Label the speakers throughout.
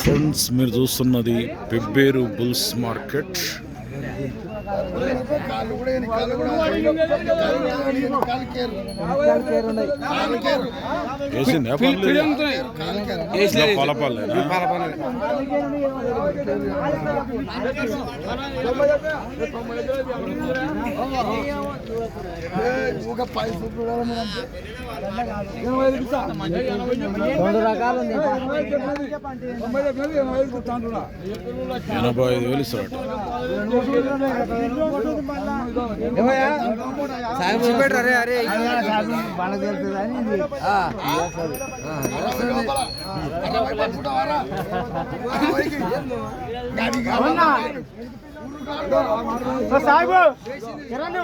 Speaker 1: Friends మీరు చూస్తున్నది Pebbair bulls market. వేసింది పొలపల్లేనా
Speaker 2: రెండు రకాలు ఉంది
Speaker 1: ఎనభై ఐదు వేలు ఇస్తారట
Speaker 2: అరే? అరే బాగా తెలుస్తుంది అని కిరణ్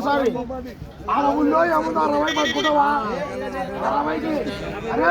Speaker 2: సారి
Speaker 3: అరవైలో ఏముంది? అరవై పట్టుకుంటావా? అరవైకి. అరే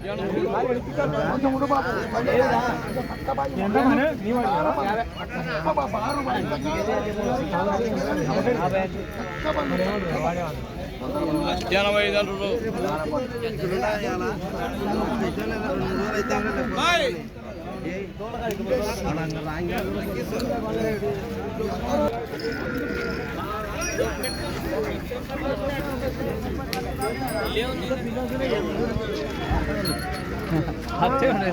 Speaker 3: లక్ష ఐదు కమ్మాలా
Speaker 2: వేసింది हफ़्ते होने